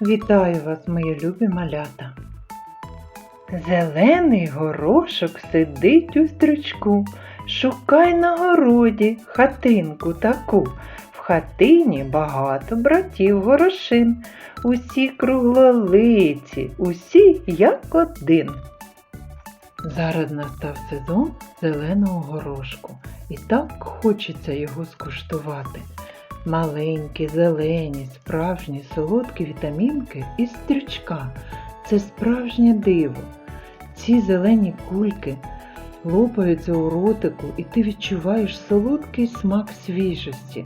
Вітаю вас, мої любі малята. Зелений горошок сидить у стрічку, шукай на городі хатинку таку. В хатині багато братів горошин, усі круглолиці, усі як один. Зараз настав сезон зеленого горошку, і так хочеться його скуштувати. Маленькі, зелені, справжні солодкі вітамінки із стрючка. Це справжнє диво. Ці зелені кульки лопаються у ротику, і ти відчуваєш солодкий смак свіжості.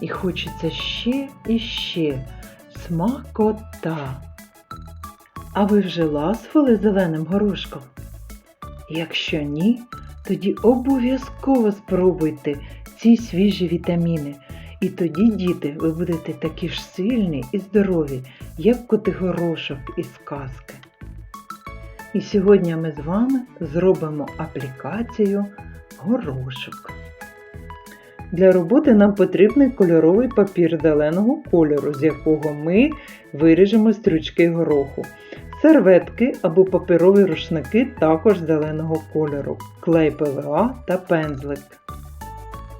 І хочеться ще і ще смакота. А ви вже ласували зеленим горошком? Якщо ні, тоді обов'язково спробуйте ці свіжі вітаміни. І тоді, діти, ви будете такі ж сильні і здорові, як котигорошок із казки. І сьогодні ми з вами зробимо аплікацію горошок. Для роботи нам потрібний кольоровий папір зеленого кольору, з якого ми виріжемо стрючки гороху. Серветки або паперові рушники також зеленого кольору, клей ПВА та пензлик.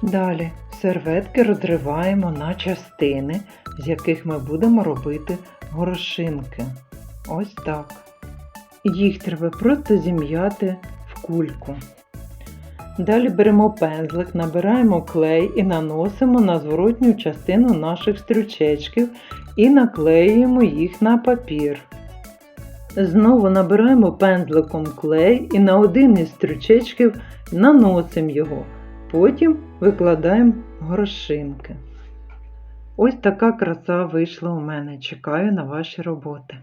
Далі серветки розриваємо на частини, з яких ми будемо робити горошинки. Ось так. Їх треба просто зім'яти в кульку. Далі беремо пензлик, набираємо клей і наносимо на зворотню частину наших стрючечків і наклеюємо їх на папір. Знову набираємо пензликом клей і на один із стрючечків наносимо його. Потім викладаємо горошинки. Ось така краса вийшла у мене. Чекаю на ваші роботи.